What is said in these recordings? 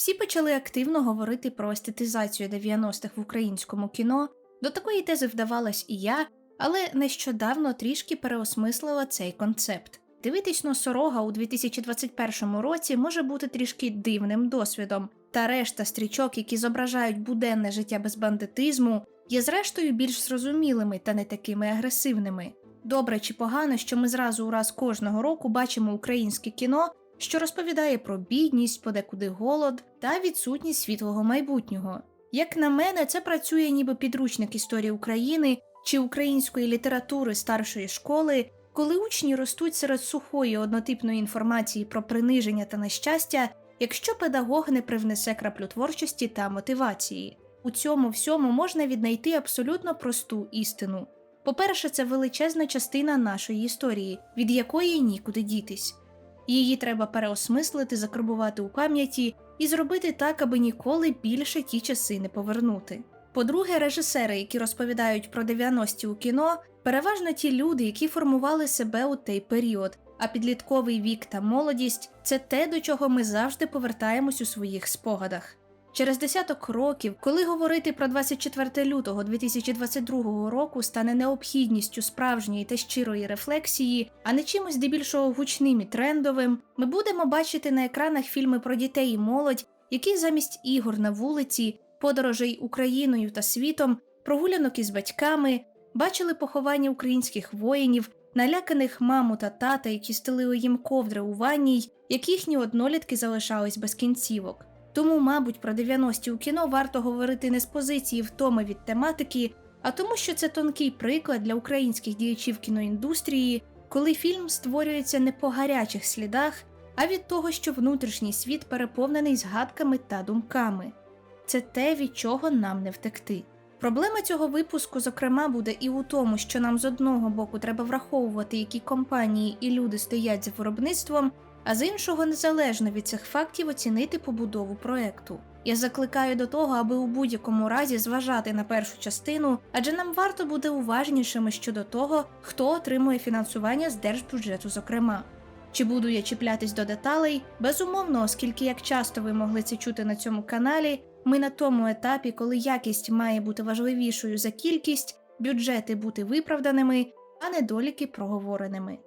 Всі почали активно говорити про естетизацію 90-х в українському кіно. До такої тези вдавалась і я, але нещодавно трішки переосмислила цей концепт. Дивитись носорога у 2021 році може бути трішки дивним досвідом, та решта стрічок, які зображають буденне життя без бандитизму, є зрештою більш зрозумілими та не такими агресивними. Добре чи погано, що ми зразу у раз кожного року бачимо українське кіно, що розповідає про бідність, подекуди голод та відсутність світлого майбутнього. Як на мене, це працює ніби підручник історії України чи української літератури старшої школи, коли учні ростуть серед сухої однотипної інформації про приниження та нещастя, якщо педагог не привнесе краплю творчості та мотивації. У цьому всьому можна віднайти абсолютно просту істину. По-перше, це величезна частина нашої історії, від якої нікуди дітись. Її треба переосмислити, закарбувати у пам'яті і зробити так, аби ніколи більше ті часи не повернути. По-друге, режисери, які розповідають про 90-ті у кіно, переважно ті люди, які формували себе у той період, а підлітковий вік та молодість це те, до чого ми завжди повертаємось у своїх спогадах. Через десяток років, коли говорити про 24 лютого 2022 року стане необхідністю справжньої та щирої рефлексії, а не чимось здебільшого гучним і трендовим, ми будемо бачити на екранах фільми про дітей і молодь, які замість ігор на вулиці, подорожей Україною та світом, прогулянок із батьками, бачили поховання українських воїнів, наляканих маму та тата, які стелили їм ковдри у ванній, як їхні однолітки залишались без кінцівок. Тому, мабуть, про 90-ті у кіно варто говорити не з позиції втоми від тематики, а тому, що це тонкий приклад для українських діячів кіноіндустрії, коли фільм створюється не по гарячих слідах, а від того, що внутрішній світ переповнений згадками та думками. Це те, від чого нам не втекти. Проблема цього випуску, зокрема, буде і у тому, що нам з одного боку треба враховувати, які компанії і люди стоять за виробництвом, а з іншого, незалежно від цих фактів, оцінити побудову проекту. Я закликаю до того, аби у будь-якому разі зважати на першу частину, адже нам варто бути уважнішими щодо того, хто отримує фінансування з держбюджету, зокрема. Чи буду я чіплятись до деталей? Безумовно, оскільки як часто ви могли це чути на цьому каналі, ми на тому етапі, коли якість має бути важливішою за кількість, бюджети бути виправданими, а недоліки проговореними.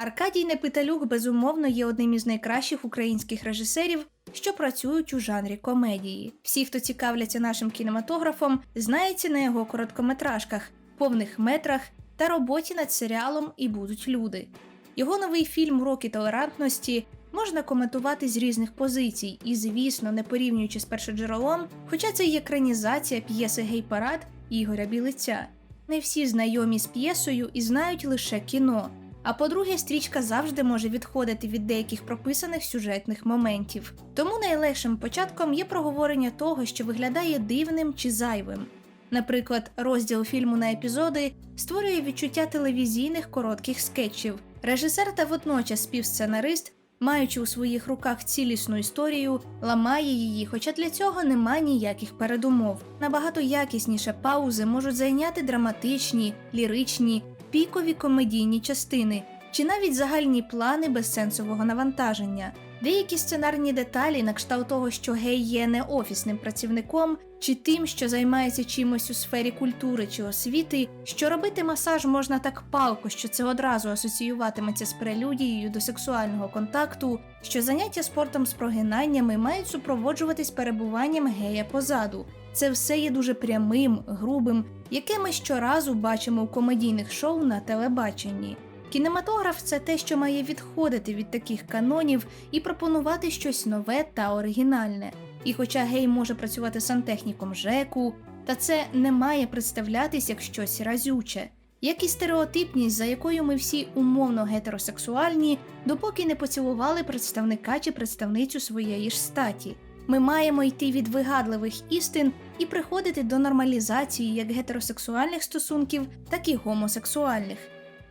Аркадій Непиталюк безумовно є одним із найкращих українських режисерів, що працюють у жанрі комедії. Всі, хто цікавляться нашим кінематографом, знаються на його короткометражках, повних метрах та роботі над серіалом І будуть люди. Його новий фільм Роки толерантності можна коментувати з різних позицій, і, звісно, не порівнюючи з першоджерелом, хоча це є екранізація п'єси Гей-парад Ігоря Білиця. Не всі знайомі з п'єсою і знають лише кіно. А по-друге, стрічка завжди може відходити від деяких прописаних сюжетних моментів. Тому найлегшим початком є проговорення того, що виглядає дивним чи зайвим. Наприклад, розділ фільму на епізоди створює відчуття телевізійних коротких скетчів. Режисер та водночас співсценарист, маючи у своїх руках цілісну історію, ламає її, хоча для цього нема ніяких передумов. Набагато якісніше паузи можуть зайняти драматичні, ліричні, пікові комедійні частини чи навіть загальні плани безсенсового навантаження. Деякі сценарні деталі, на кшталт того, що гей є не офісним працівником, чи тим, що займається чимось у сфері культури чи освіти, що робити масаж можна так палко, що це одразу асоціюватиметься з прелюдією до сексуального контакту, що заняття спортом з прогинаннями мають супроводжуватись перебуванням гея позаду. Це все є дуже прямим, грубим, яке ми щоразу бачимо у комедійних шоу на телебаченні. Кінематограф це те, що має відходити від таких канонів і пропонувати щось нове та оригінальне. І хоча гей може працювати сантехніком ЖЕКу, та це не має представлятись як щось разюче, як і стереотипність, за якою ми всі умовно гетеросексуальні, допоки не поцілували представника чи представницю своєї ж статі. Ми маємо йти від вигадливих істин і приходити до нормалізації як гетеросексуальних стосунків, так і гомосексуальних.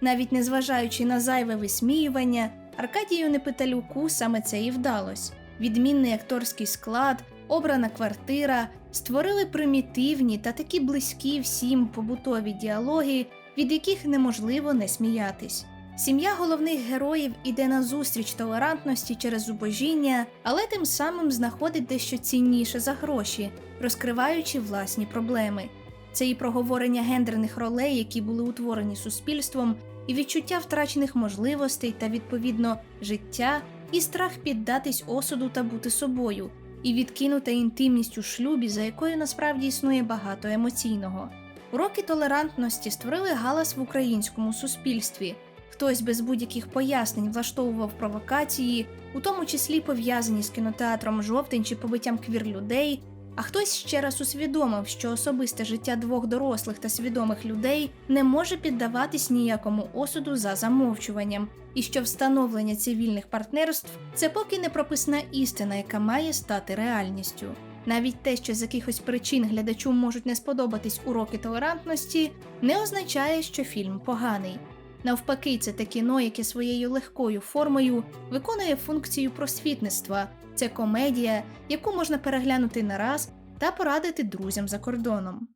Навіть незважаючи на зайве висміювання, Аркадію Непиталюку саме це і вдалось. Відмінний акторський склад, обрана квартира створили примітивні та такі близькі всім побутові діалоги, від яких неможливо не сміятись. Сім'я головних героїв іде на зустріч толерантності через зубожіння, але тим самим знаходить дещо цінніше за гроші, розкриваючи власні проблеми. Це і проговорення гендерних ролей, які були утворені суспільством, і відчуття втрачених можливостей та, відповідно, життя, і страх піддатись осуду та бути собою, і відкинута інтимність у шлюбі, за якою насправді існує багато емоційного. Уроки толерантності створили галас в українському суспільстві. Хтось без будь-яких пояснень влаштовував провокації, у тому числі пов'язані з кінотеатром жовтень чи побиттям квір людей. А хтось ще раз усвідомив, що особисте життя двох дорослих та свідомих людей не може піддаватись ніякому осуду за замовчуванням, і що встановлення цивільних партнерств це поки не прописна істина, яка має стати реальністю. Навіть те, що з якихось причин глядачу можуть не сподобатись уроки толерантності, не означає, що фільм поганий. Навпаки, це те кіно, яке своєю легкою формою виконує функцію просвітництва. Це комедія, яку можна переглянути на раз та порадити друзям за кордоном.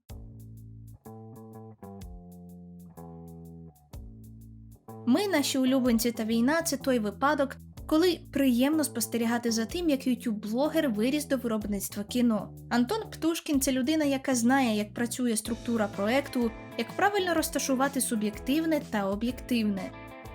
Ми, наші улюбленці та війна, це той випадок, коли приємно спостерігати за тим, як ютуб-блогер виріс до виробництва кіно. Антон Птушкін це людина, яка знає, як працює структура проекту, як правильно розташувати суб'єктивне та об'єктивне.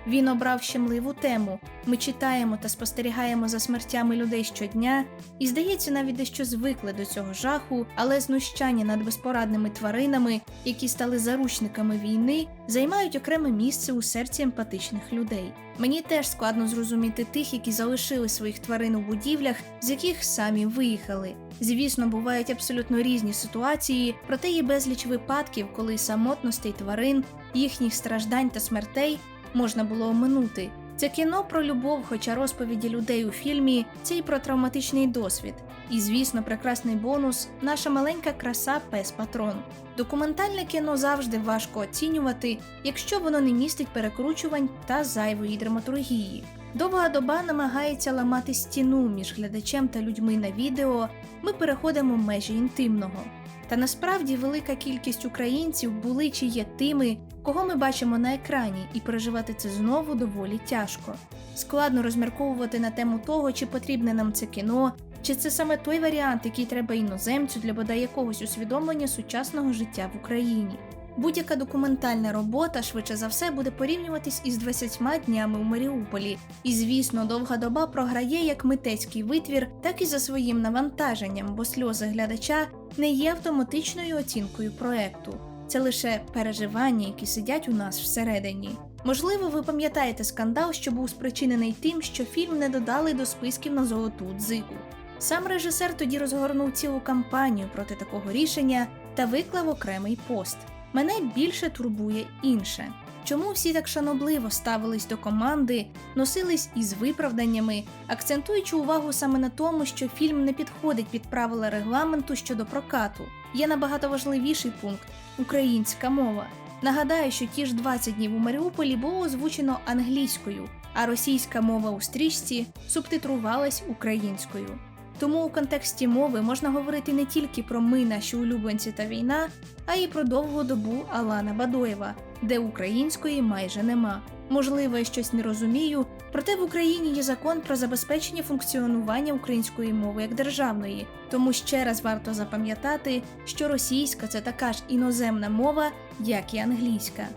Він обрав щемливу тему. Ми читаємо та спостерігаємо за смертями людей щодня, і здається, навіть дещо звикли до цього жаху, але знущання над безпорадними тваринами, які стали заручниками війни, займають окреме місце у серці емпатичних людей. Мені теж складно зрозуміти тих, які залишили своїх тварин у будівлях, з яких самі виїхали. Звісно, бувають абсолютно різні ситуації, проте є безліч випадків, коли самотностей тварин, їхніх страждань та смертей можна було оминути. Це кіно про любов, хоча розповіді людей у фільмі це й про травматичний досвід. І, звісно, прекрасний бонус наша маленька краса пес патрон. Документальне кіно завжди важко оцінювати, якщо воно не містить перекручувань та зайвої драматургії. Довга доба намагається ламати стіну між глядачем та людьми на відео. Ми переходимо межі інтимного. Та насправді велика кількість українців були чи є тими, кого ми бачимо на екрані, і переживати це знову доволі тяжко. Складно розмірковувати на тему того, чи потрібне нам це кіно, чи це саме той варіант, який треба іноземцю для бодай якогось усвідомлення сучасного життя в Україні. Будь-яка документальна робота швидше за все буде порівнюватись із 20 днями у Маріуполі, і звісно, довга доба програє як митецький витвір, так і за своїм навантаженням, бо сльози глядача не є автоматичною оцінкою проекту. Це лише переживання, які сидять у нас всередині. Можливо, ви пам'ятаєте скандал, що був спричинений тим, що фільм не додали до списків на золоту дзигу. Сам режисер тоді розгорнув цілу кампанію проти такого рішення та виклав окремий пост. Мене більше турбує інше. Чому всі так шанобливо ставились до команди, носились із виправданнями, акцентуючи увагу саме на тому, що фільм не підходить під правила регламенту щодо прокату. Є набагато важливіший пункт українська мова. Нагадаю, що ті ж 20 днів у Маріуполі було озвучено англійською, а російська мова у стрічці субтитрувалась українською. Тому у контексті мови можна говорити не тільки про ми, наші улюбленці та війна, а й про довгу добу Алана Бадоєва, де української майже нема. Можливо, я щось не розумію, проте в Україні є закон про забезпечення функціонування української мови як державної, тому ще раз варто запам'ятати, що російська це така ж іноземна мова, як і англійська.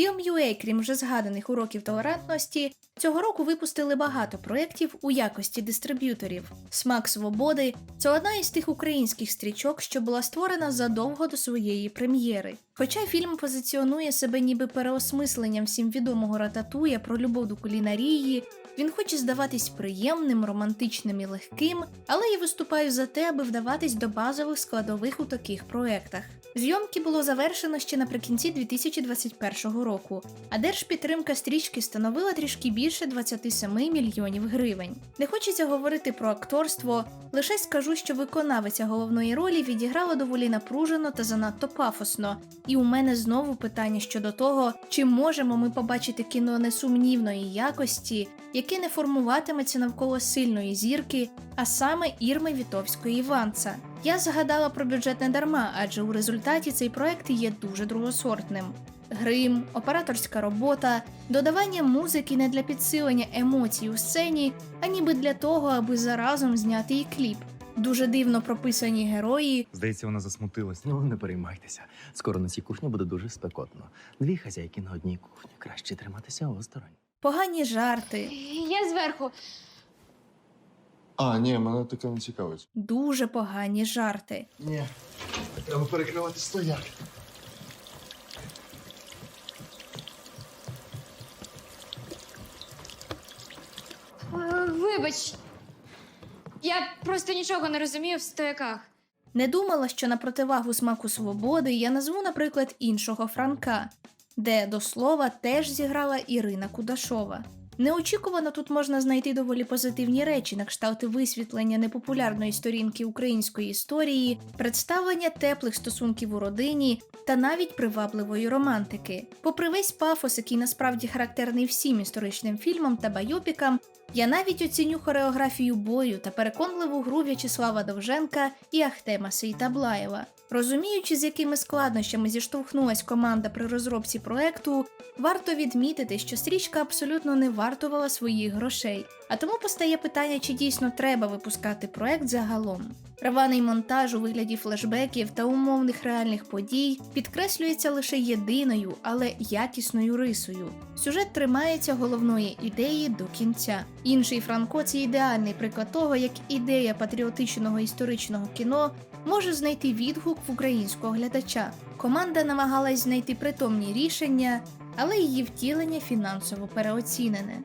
Фільм UA, крім вже згаданих уроків толерантності, цього року випустили багато проєктів у якості дистриб'юторів. Смак свободи це одна із тих українських стрічок, що була створена задовго до своєї прем'єри. Хоча фільм позиціонує себе ніби переосмисленням всім відомого рататуя про любов до кулінарії, він хоче здаватись приємним, романтичним і легким, але й виступає за те, аби вдаватись до базових складових у таких проектах. Зйомки було завершено ще наприкінці 2021 року, а держпідтримка стрічки становила трішки більше 27 мільйонів гривень. Не хочеться говорити про акторство, лише скажу, що виконавиця головної ролі відіграла доволі напружено та занадто пафосно. І у мене знову питання щодо того, чи можемо ми побачити кіно несумнівної якості, яке не формуватиметься навколо сильної зірки, а саме Ірми Вітовської Іванца. Я згадала про бюджет не дарма, адже у результаті цей проект є дуже другосортним. Грим, операторська робота, додавання музики не для підсилення емоцій у сцені, а ніби для того, аби заразом зняти і кліп. Дуже дивно прописані герої, Здається, вона засмутилась. Ну, не переймайтеся. Скоро на цій кухні буде дуже спекотно. Дві хазяйки на одній кухні. Краще триматися осторонь. погані жарти, Я зверху. А, ні, мене таке не цікавить. дуже погані жарти. Ні, треба перекривати стояк. Е, Вибач. Я просто нічого не розумію в стояках. Не думала, що на противагу смаку свободи я назву, наприклад, іншого Франка, де до слова теж зіграла Ірина Кудашова. Неочікувано тут можна знайти доволі позитивні речі, на кшталти висвітлення непопулярної сторінки української історії, представлення теплих стосунків у родині та навіть привабливої романтики. Попри весь пафос, який насправді характерний всім історичним фільмам та байопікам, я навіть оціню хореографію бою та переконливу гру В'ячеслава Довженка і Ахтема Сейтаблаєва. Розуміючи, з якими складнощами зіштовхнулась команда при розробці проекту, варто відмітити, що стрічка абсолютно не вартувала своїх грошей. А тому постає питання, чи дійсно треба випускати проект загалом. Рваний монтаж у вигляді флешбеків та умовних реальних подій підкреслюється лише єдиною, але якісною рисою. Сюжет тримається головної ідеї до кінця. Інший Франко це ідеальний приклад того, як ідея патріотичного історичного кіно може знайти відгук в українського глядача. Команда намагалась знайти притомні рішення, але її втілення фінансово переоцінене.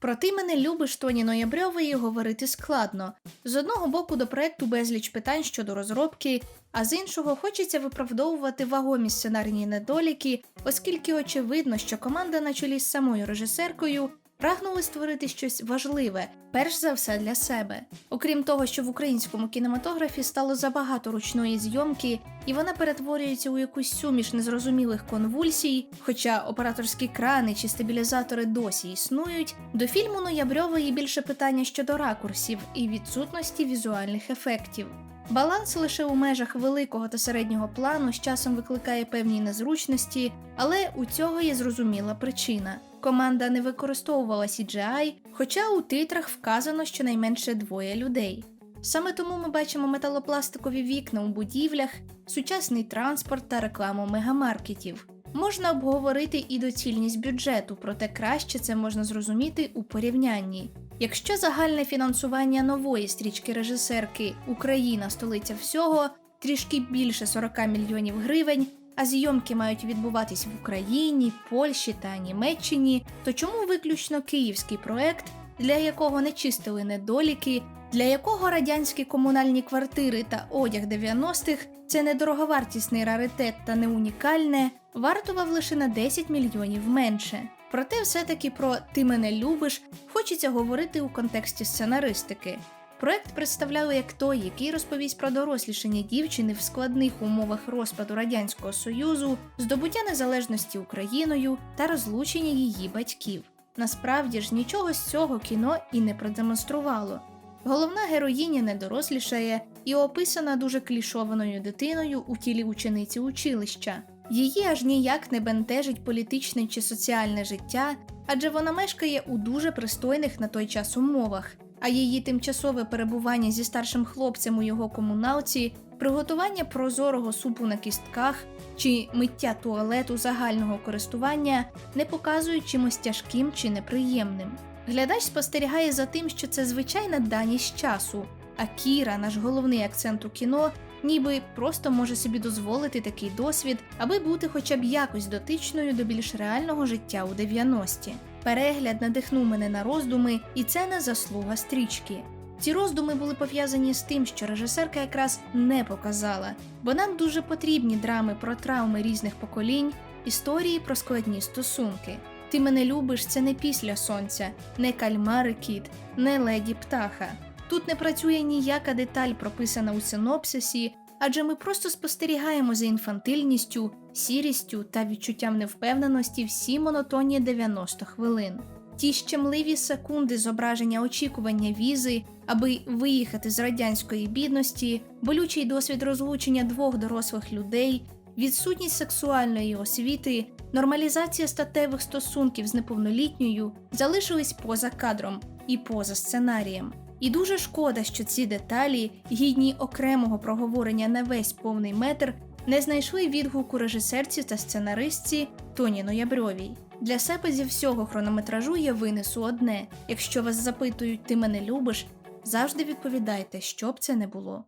Про ти мене любиш Тоні Ноябрьової говорити складно. З одного боку до проекту безліч питань щодо розробки, а з іншого хочеться виправдовувати вагомі сценарні недоліки, оскільки очевидно, що команда на чолі з самою режисеркою прагнули створити щось важливе, перш за все для себе. Окрім того, що в українському кінематографі стало забагато ручної зйомки, і вона перетворюється у якусь суміш незрозумілих конвульсій, хоча операторські крани чи стабілізатори досі існують, до фільму Ноябрьової більше питання щодо ракурсів і відсутності візуальних ефектів. Баланс лише у межах великого та середнього плану з часом викликає певні незручності, але у цього є зрозуміла причина. Команда не використовувала CGI, хоча у титрах вказано щонайменше двоє людей. Саме тому ми бачимо металопластикові вікна у будівлях, сучасний транспорт та рекламу мегамаркетів. Можна обговорити і доцільність бюджету, проте краще це можна зрозуміти у порівнянні. Якщо загальне фінансування нової стрічки режисерки Україна столиця всього трішки більше 40 мільйонів гривень, а зйомки мають відбуватись в Україні, Польщі та Німеччині, то чому виключно київський проект, для якого не чистили недоліки, для якого радянські комунальні квартири та одяг 90-х це не дороговартісний раритет та не унікальне, вартував лише на 10 мільйонів менше. Проте, все-таки про Ти мене любиш хочеться говорити у контексті сценаристики. Проект представляли як той, який розповість про дорослішання дівчини в складних умовах розпаду Радянського Союзу, здобуття незалежності Україною та розлучення її батьків. Насправді ж нічого з цього кіно і не продемонструвало. Головна героїня не дорослішає і описана дуже клішованою дитиною у тілі учениці училища. Її аж ніяк не бентежить політичне чи соціальне життя, адже вона мешкає у дуже пристойних на той час умовах, а її тимчасове перебування зі старшим хлопцем у його комуналці, приготування прозорого супу на кістках чи миття туалету загального користування не показують чимось тяжким чи неприємним. Глядач спостерігає за тим, що це звичайна даність часу, а Кіра, наш головний акцент у кіно, ніби просто може собі дозволити такий досвід, аби бути хоча б якось дотичною до більш реального життя у 90-ті. Перегляд надихнув мене на роздуми, і це не заслуга стрічки. Ці роздуми були пов'язані з тим, що режисерка якраз не показала, бо нам дуже потрібні драми про травми різних поколінь, історії про складні стосунки. Ти мене любиш це не після сонця, не кальмари кіт, не леді птаха. Тут не працює ніяка деталь, прописана у синопсисі, адже ми просто спостерігаємо за інфантильністю, сірістю та відчуттям невпевненості всі монотонні 90 хвилин. ті щемливі секунди зображення очікування візи, аби виїхати з радянської бідності, болючий досвід розлучення двох дорослих людей, відсутність сексуальної освіти, нормалізація статевих стосунків з неповнолітньою залишились поза кадром і поза сценарієм. І дуже шкода, що ці деталі, гідні окремого проговорення на весь повний метр, не знайшли відгуку режисерці та сценаристці Тоні Ноябрьовій. Для себе зі всього хронометражу я винесу одне: якщо вас запитують, ти мене любиш, завжди відповідайте, що б це не було.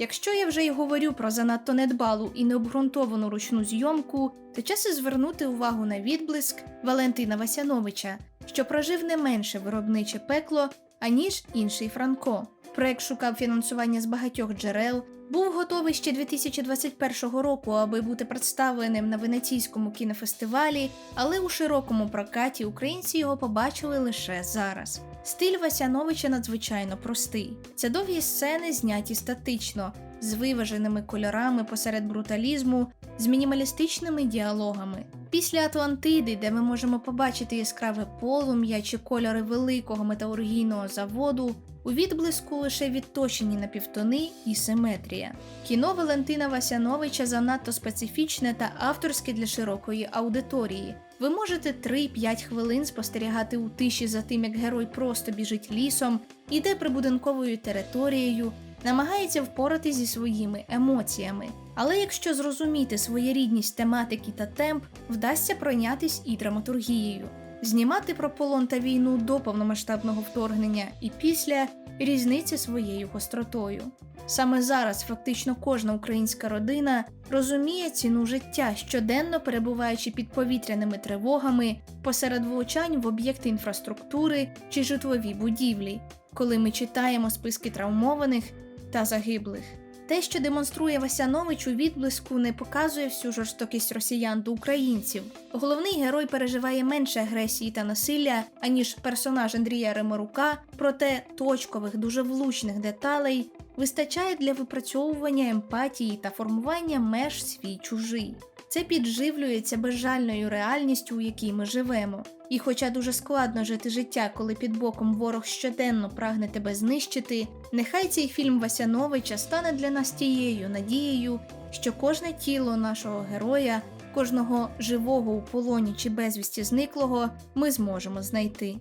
Якщо я вже й говорю про занадто недбалу і необґрунтовану ручну зйомку, то час і звернути увагу на відблиск Валентина Васяновича, що прожив не менше виробниче пекло, аніж інший Франко. Проект шукав фінансування з багатьох джерел, був готовий ще 2021 року, аби бути представленим на Венеційському кінофестивалі, але у широкому прокаті українці його побачили лише зараз. Стиль Васяновича надзвичайно простий. Це довгі сцени, зняті статично, з виваженими кольорами посеред бруталізму, з мінімалістичними діалогами. Після Атлантиди, де ми можемо побачити яскраве полум'я чи кольори великого металургійного заводу, у відблиску лише відточені напівтони і симетрія. Кіно Валентина Васяновича занадто специфічне та авторське для широкої аудиторії. Ви можете 3-5 хвилин спостерігати у тиші за тим, як герой просто біжить лісом, іде прибудинковою територією, намагається впоратись зі своїми емоціями. Але якщо зрозуміти своєрідність тематики та темп, вдасться пройнятись і драматургією. Знімати про полон та війну до повномасштабного вторгнення і після різниця своєю гостротою. Саме зараз фактично кожна українська родина розуміє ціну життя, щоденно перебуваючи під повітряними тривогами посеред влучань в об'єкти інфраструктури чи житлові будівлі, коли ми читаємо списки травмованих та загиблих. Те, що демонструє Васянович у відблиску, не показує всю жорстокість росіян до українців. Головний герой переживає менше агресії та насилля, аніж персонаж Андрія Ремарука, проте точкових, дуже влучних деталей вистачає для випрацьовування емпатії та формування меж свій чужий. Це підживлюється безжальною реальністю, у якій ми живемо. І хоча дуже складно жити життя, коли під боком ворог щоденно прагне тебе знищити, нехай цей фільм Васяновича стане для нас тією надією, що кожне тіло нашого героя, кожного живого у полоні чи безвісті зниклого ми зможемо знайти.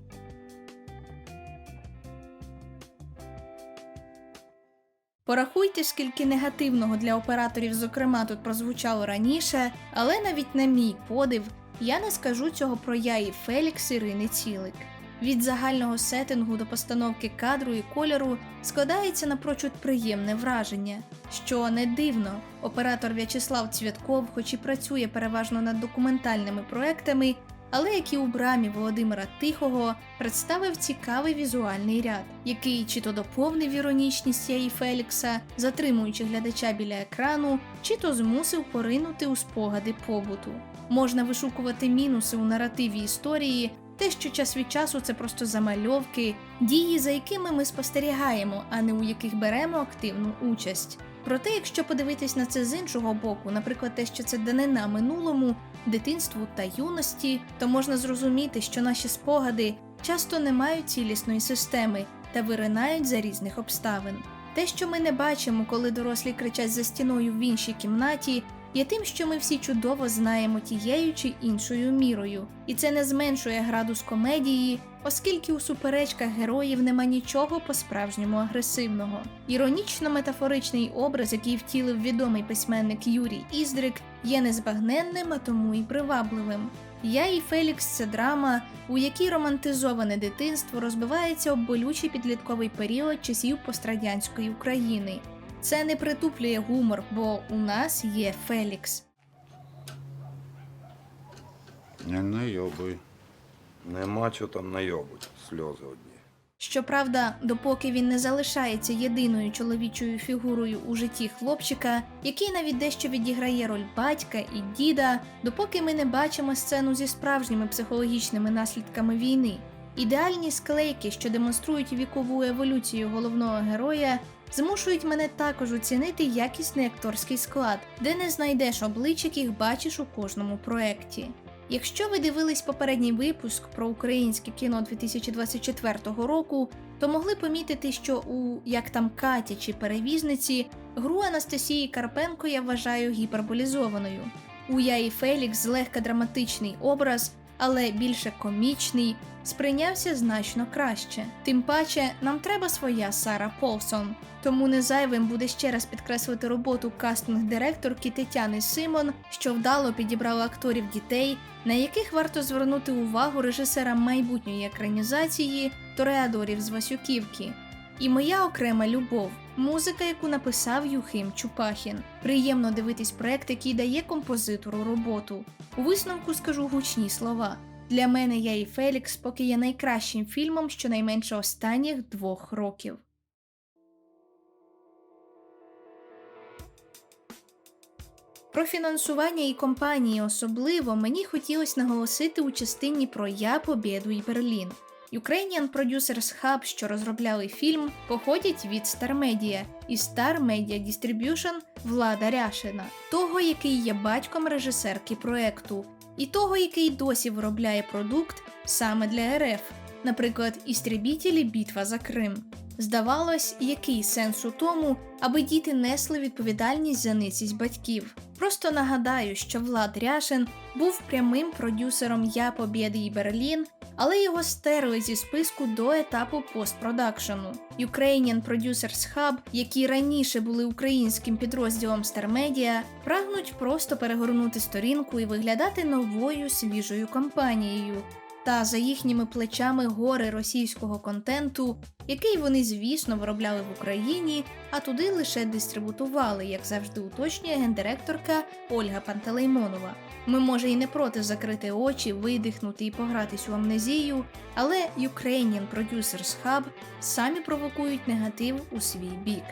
Порахуйте, скільки негативного для операторів, зокрема, тут прозвучало раніше, але навіть на мій подив, я не скажу цього про я і Фелікс Ірини Цілик. Від загального сеттингу до постановки кадру і кольору складається напрочуд приємне враження, що не дивно, оператор В'ячеслав Цвятков, хоч і працює переважно над документальними проектами, але як і у брамі Володимира Тихого, представив цікавий візуальний ряд, який чи то доповнив іронічність я і Фелікса, затримуючи глядача біля екрану, чи то змусив поринути у спогади побуту. Можна вишукувати мінуси у наративі історії, те, що час від часу це просто замальовки, дії, за якими ми спостерігаємо, а не у яких беремо активну участь. Проте, якщо подивитись на це з іншого боку, наприклад, те, що це данина минулому, дитинству та юності, то можна зрозуміти, що наші спогади часто не мають цілісної системи та виринають за різних обставин. Те, що ми не бачимо, коли дорослі кричать за стіною в іншій кімнаті, є тим, що ми всі чудово знаємо тією чи іншою мірою, і це не зменшує градус комедії, оскільки у суперечках героїв нема нічого по-справжньому агресивного. Іронічно-метафоричний образ, який втілив відомий письменник Юрій Іздрик, є незбагненним, а тому і привабливим. Я і Фелікс це драма, у якій романтизоване дитинство розбивається об болючий підлітковий період часів пострадянської України. Це не притуплює гумор, бо у нас є Фелікс. Не найобуй. Нема чого там найобуть, сльози одні. Щоправда, допоки він не залишається єдиною чоловічою фігурою у житті хлопчика, який навіть дещо відіграє роль батька і діда, допоки ми не бачимо сцену зі справжніми психологічними наслідками війни. Ідеальні склейки, що демонструють вікову еволюцію головного героя, змушують мене також оцінити якісний акторський склад, де не знайдеш облич, яких бачиш у кожному проєкті. Якщо ви дивились попередній випуск про українське кіно 2024 року, то могли помітити, що у як там Катя чи перевізниці гру Анастасії Карпенко я вважаю гіперболізованою. У Я і Фелікс злегка драматичний образ, але більше комічний, сприйнявся значно краще. Тим паче, нам треба своя Сара Полсон. Тому не зайвим буде ще раз підкреслити роботу кастинг-директорки Тетяни Симон, що вдало підібрала акторів дітей, на яких варто звернути увагу режисера майбутньої екранізації Тореадорів з Васюківки. І моя окрема любов музика, яку написав Юхим Чупахін. Приємно дивитись проект, який дає композитору роботу. У висновку скажу гучні слова. Для мене я і Фелікс поки є найкращим фільмом щонайменше останніх двох років. Про фінансування і компанії особливо мені хотілося наголосити у частині про Я, Побєду і Берлін. Ukrainian Producers Hub, що розробляли фільм, походять від Star Media і Star Media Distribution Влада Ряшина, того, який є батьком режисерки проекту, і того, який досі виробляє продукт саме для РФ, наприклад, Істребітелі Бітва за Крим. Здавалось, який сенс у тому, аби діти несли відповідальність за ницість батьків. Просто нагадаю, що Влад Ряшин був прямим продюсером Я Побєди і Берлін, але його стерли зі списку до етапу постпродакшену. Ukrainian Producers Hub, які раніше були українським підрозділом Star Media, прагнуть просто перегорнути сторінку і виглядати новою свіжою компанією. Та за їхніми плечами гори російського контенту, який вони, звісно, виробляли в Україні, а туди лише дистрибутували, як завжди уточнює гендиректорка Ольга Пантелеймонова. Ми, може, і не проти закрити очі, видихнути і погратись у амнезію, але Ukrainian Producers Hub самі провокують негатив у свій бік.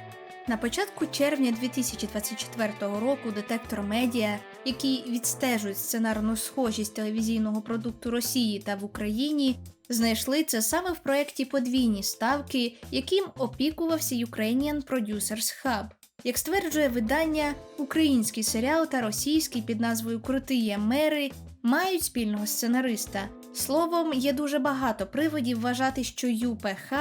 На початку червня 2024 року детектор медіа, які відстежують сценарну схожість телевізійного продукту Росії та в Україні, знайшли це саме в проєкті Подвійні ставки, яким опікувався Ukrainian Producers Hub. Як стверджує видання, український серіал та російський під назвою Крутиє мери мають спільного сценариста. Словом, є дуже багато приводів вважати, що ЮПХ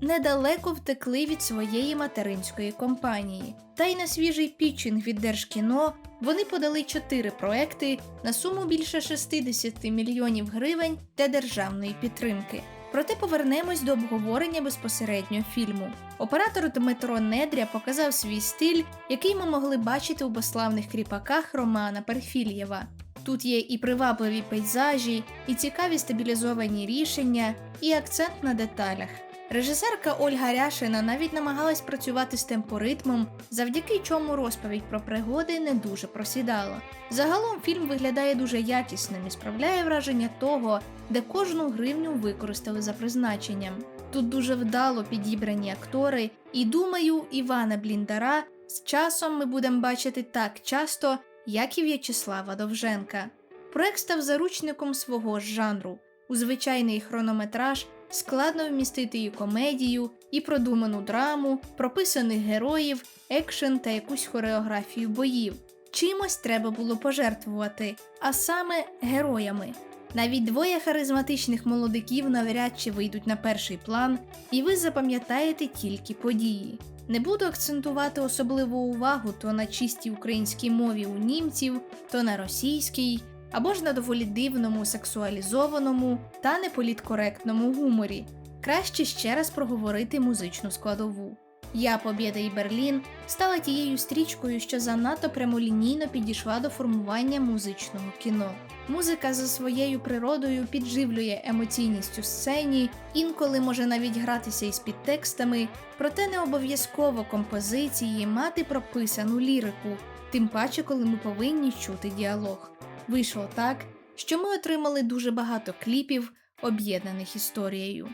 недалеко втекли від своєї материнської компанії. Та й на свіжий пітчинг від Держкіно вони подали чотири проекти на суму більше 60 мільйонів гривень для державної підтримки. Проте повернемось до обговорення безпосередньо фільму. Оператор Дмитро Недря показав свій стиль, який ми могли бачити у безславних кріпаках Романа Перфільєва. Тут є і привабливі пейзажі, і цікаві стабілізовані рішення, і акцент на деталях. Режисерка Ольга Ряшина навіть намагалась працювати з темпоритмом, завдяки чому розповідь про пригоди не дуже просідала. Загалом фільм виглядає дуже якісним і справляє враження того, де кожну гривню використали за призначенням. Тут дуже вдало підібрані актори, і думаю, Івана Бліндара з часом ми будемо бачити так часто, як і В'ячеслава Довженка. Проект став заручником свого ж жанру. У звичайний хронометраж складно вмістити і комедію, і продуману драму, прописаних героїв, екшен та якусь хореографію боїв. Чимось треба було пожертвувати, а саме героями. Навіть двоє харизматичних молодиків навряд чи вийдуть на перший план, і ви запам'ятаєте тільки події. Не буду акцентувати особливу увагу то на чистій українській мові у німців, то на російській, або ж на доволі дивному, сексуалізованому та неполіткоректному гуморі. Краще ще раз проговорити музичну складову. Я, Побєда і Берлін стала тією стрічкою, що занадто прямолінійно підійшла до формування музичного кіно. Музика за своєю природою підживлює емоційність у сцені, інколи може навіть гратися із підтекстами, проте не обов'язково композиції мати прописану лірику, тим паче, коли ми повинні чути діалог. Вийшло так, що ми отримали дуже багато кліпів, об'єднаних історією.